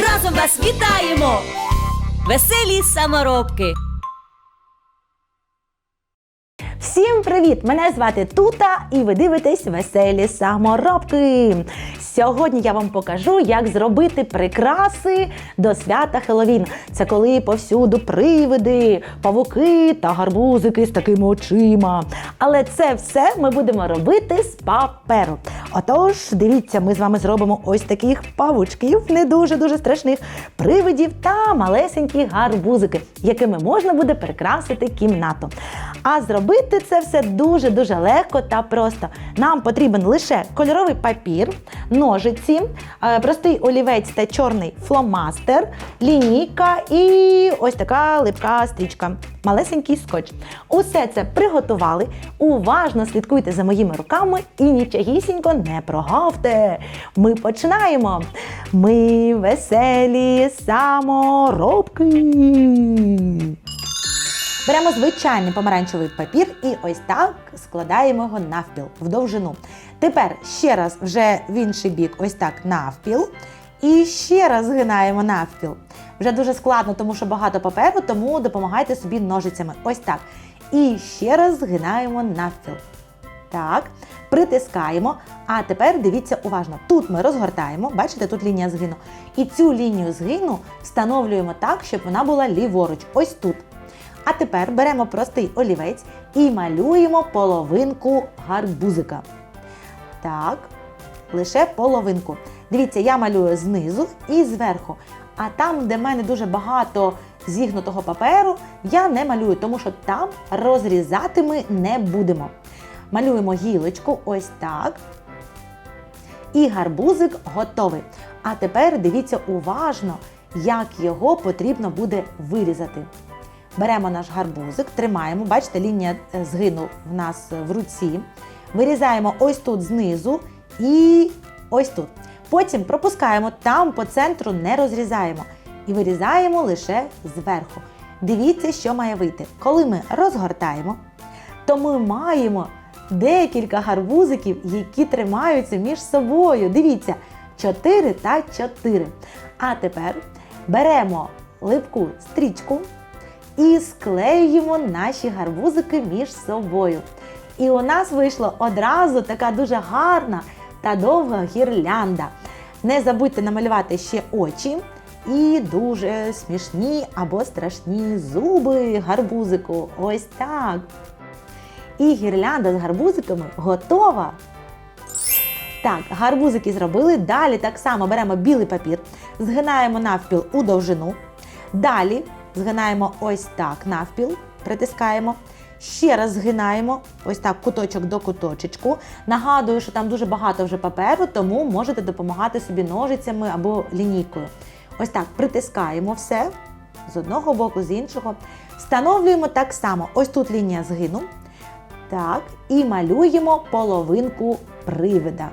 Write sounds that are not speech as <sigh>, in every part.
разом вас вітаємо, веселі саморобки. Всім привіт! Мене звати Тута, і ви дивитесь веселі саморобки. Сьогодні я вам покажу, як зробити прикраси до свята Хеллоуін. Це коли повсюду привиди, павуки та гарбузики з такими очима. Але це все ми будемо робити з паперу. Отож, дивіться, ми з вами зробимо ось таких павучків, не дуже дуже страшних привидів та малесенькі гарбузики, якими можна буде прикрасити кімнату. А зробити це все дуже-дуже легко та просто. Нам потрібен лише кольоровий папір, ножиці, е, простий олівець та чорний фломастер, лінійка і ось така липка стрічка, малесенький скотч. Усе це приготували. Уважно слідкуйте за моїми руками і нічогісінько не прогавте. Ми починаємо. Ми веселі саморобки. Беремо звичайний помаранчевий папір і ось так складаємо його навпіл в довжину. Тепер ще раз вже в інший бік, ось так навпіл. І ще раз згинаємо навпіл. Вже дуже складно, тому що багато паперу, тому допомагайте собі ножицями. Ось так. І ще раз згинаємо навпіл. Так, притискаємо. А тепер дивіться уважно. Тут ми розгортаємо, бачите, тут лінія згину. І цю лінію згину встановлюємо так, щоб вона була ліворуч. Ось тут. А тепер беремо простий олівець і малюємо половинку гарбузика. Так, лише половинку. Дивіться, я малюю знизу і зверху. А там, де в мене дуже багато зігнутого паперу, я не малюю, тому що там розрізати ми не будемо. Малюємо гілочку ось так. І гарбузик готовий. А тепер дивіться уважно, як його потрібно буде вирізати. Беремо наш гарбузик, тримаємо, бачите, лінія е, згину в нас е, в руці. Вирізаємо ось тут знизу і ось тут. Потім пропускаємо там по центру, не розрізаємо. І вирізаємо лише зверху. Дивіться, що має вийти. Коли ми розгортаємо, то ми маємо декілька гарбузиків, які тримаються між собою. Дивіться, 4 та 4. А тепер беремо липку стрічку і склеюємо наші гарбузики між собою. І у нас вийшла одразу така дуже гарна та довга гірлянда. Не забудьте намалювати ще очі і дуже смішні або страшні зуби гарбузику. Ось так. І гірлянда з гарбузиками готова. Так, гарбузики зробили. Далі так само беремо білий папір, згинаємо навпіл у довжину. Далі згинаємо ось так навпіл, притискаємо. Ще раз згинаємо ось так куточок до куточечку. Нагадую, що там дуже багато вже паперу, тому можете допомагати собі ножицями або лінійкою. Ось так притискаємо все з одного боку, з іншого. Встановлюємо так само. Ось тут лінія згину. Так, і малюємо половинку привида.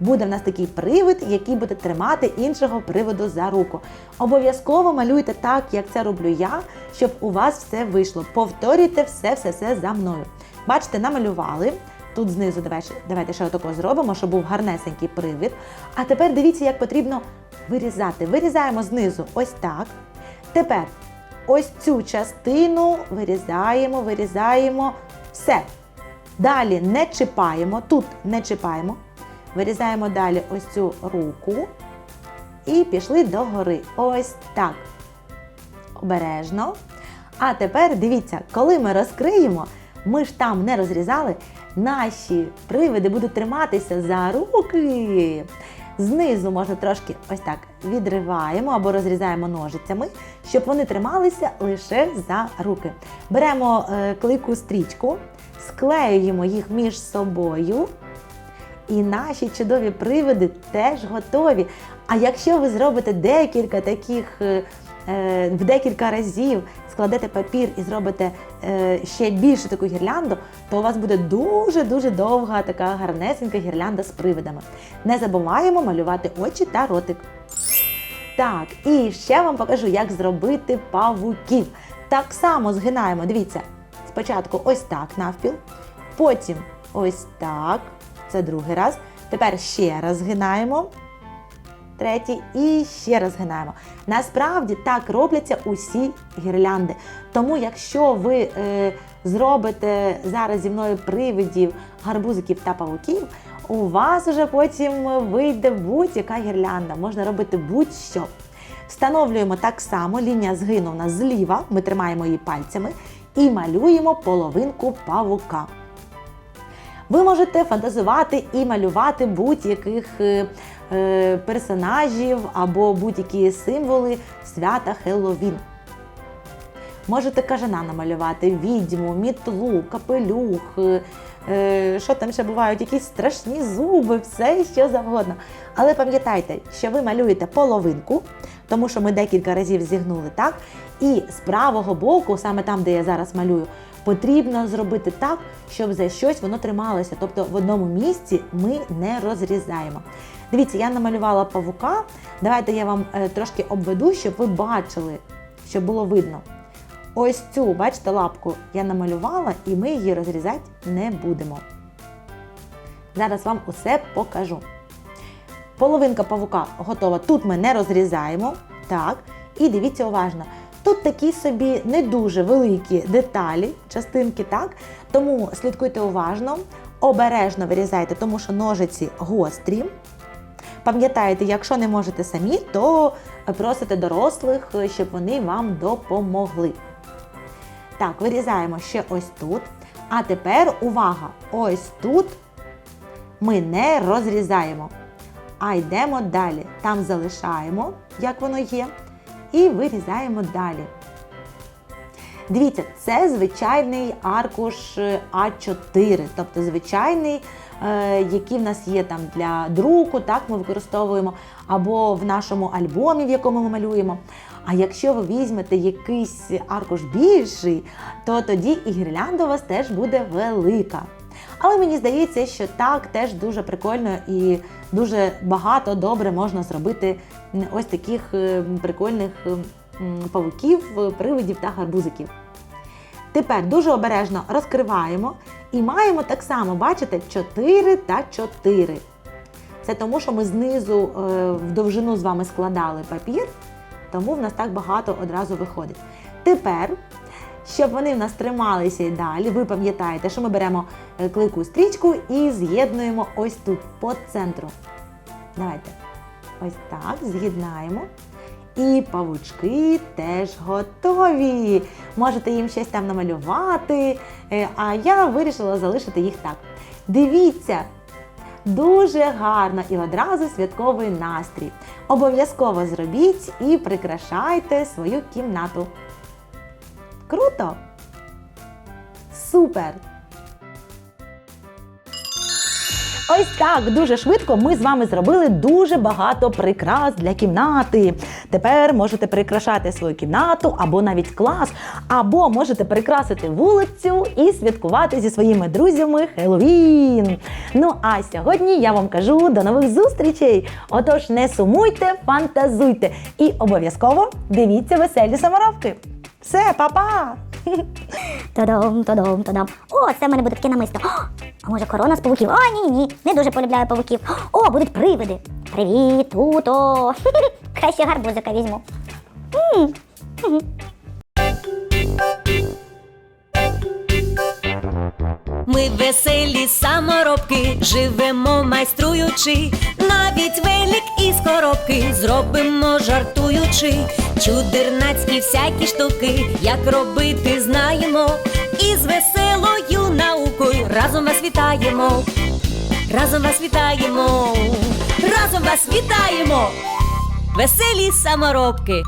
Буде в нас такий привид, який буде тримати іншого приводу за руку. Обов'язково малюйте так, як це роблю я, щоб у вас все вийшло. Повторюйте все-все-все за мною. Бачите, намалювали. Тут знизу давайте, ще отако зробимо, щоб був гарнесенький привид. А тепер дивіться, як потрібно вирізати. Вирізаємо знизу ось так. Тепер ось цю частину вирізаємо, вирізаємо. Все. Далі не чіпаємо, тут не чіпаємо. Вирізаємо далі ось цю руку і пішли до гори. Ось так. Обережно. А тепер дивіться, коли ми розкриємо, ми ж там не розрізали, наші привиди будуть триматися за руки. Знизу можна трошки ось так відриваємо або розрізаємо ножицями, щоб вони трималися лише за руки. Беремо е, клейку стрічку, склеюємо їх між собою І наші чудові привиди теж готові. А якщо ви зробите декілька таких е, е, в декілька разів, складете папір і зробите е, ще більшу таку гірлянду, то у вас буде дуже-дуже довга така гарнесенька гірлянда з привидами. Не забуваємо малювати очі та ротик. Так, і ще вам покажу, як зробити павуків. Так само згинаємо, дивіться, спочатку ось так навпіл, потім ось так, це другий раз. Тепер ще раз згинаємо, третій і ще раз згинаємо. Насправді так робляться усі гірлянди. Тому, якщо ви е, зробите зараз зі мною привидів, гарбузиків та павуків, у вас вже потім вийде будь-яка гірлянда, можна робити будь-що. Встановлюємо так само, лінія згину у нас зліва, ми тримаємо її пальцями і малюємо половинку павука. Ви можете фантазувати і малювати будь-яких е, е, персонажів або будь-які символи свята Хеллоуін. Можете кажана намалювати, відьму, мітлу, капелюх, е, що там ще бувають, якісь страшні зуби, все що завгодно. Але пам'ятайте, що ви малюєте половинку, тому що ми декілька разів зігнули так. І з правого боку, саме там, де я зараз малюю, потрібно зробити так, щоб за щось воно трималося. Тобто в одному місці ми не розрізаємо. Дивіться, я намалювала павука. Давайте я вам е, трошки обведу, щоб ви бачили, щоб було видно. Ось цю, бачите, лапку я намалювала, і ми її розрізати не будемо. Зараз вам усе покажу. Половинка павука готова. Тут ми не розрізаємо. Так. І дивіться уважно. Тут такі собі не дуже великі деталі, частинки, так? Тому слідкуйте уважно, обережно вирізайте, тому що ножиці гострі. Пам'ятайте, якщо не можете самі, то просите дорослих, щоб вони вам допомогли. Так, вирізаємо ще ось тут. А тепер увага! Ось тут ми не розрізаємо, а йдемо далі. Там залишаємо, як воно є, і вирізаємо далі. Дивіться, це звичайний аркуш е, А4, тобто звичайний, е, який в нас є там для друку, так ми використовуємо, або в нашому альбомі, в якому ми малюємо. А якщо ви візьмете якийсь аркуш більший, то тоді і гірлянда у вас теж буде велика. Але мені здається, що так теж дуже прикольно і дуже багато добре можна зробити ось таких е, прикольних е, павуків, е, привидів та гарбузиків. Тепер дуже обережно розкриваємо і маємо так само, бачите, 4 та 4. Це тому, що ми знизу в довжину з вами складали папір, тому в нас так багато одразу виходить. Тепер, щоб вони в нас трималися і далі, ви пам'ятаєте, що ми беремо е, клейку стрічку і з'єднуємо ось тут по центру. Давайте. Ось так, з'єднаємо. І павучки теж готові. Можете їм щось там намалювати, е, а я вирішила залишити їх так. Дивіться, дуже гарно і одразу святковий настрій. Обов'язково зробіть і прикрашайте свою кімнату. Круто! Супер! Ось так дуже швидко ми з вами зробили дуже багато прикрас для кімнати. Тепер можете прикрашати свою кімнату або навіть клас, або можете прикрасити вулицю і святкувати зі своїми друзями Хеллоуін. Ну а сьогодні я вам кажу до нових зустрічей. Отож, не сумуйте, фантазуйте і обов'язково дивіться веселі саморобки. Все, па-па! Та-дам, та-дам, та-дам. О, це в мене буде таке намисто. О, а може корона з павуків? А, ні, ні, не дуже полюбляю павуків. О, будуть привиди. Привіт, туто. <laughs> Краще гарбузика візьму. М, Ми веселі саморобки, живемо майструючи, навіть велик із коробки зробимо жартуючи, чудернацькі всякі штуки, як робити знаємо, і з веселою наукою разом вас вітаємо, разом вас вітаємо, разом вас вітаємо, веселі саморобки.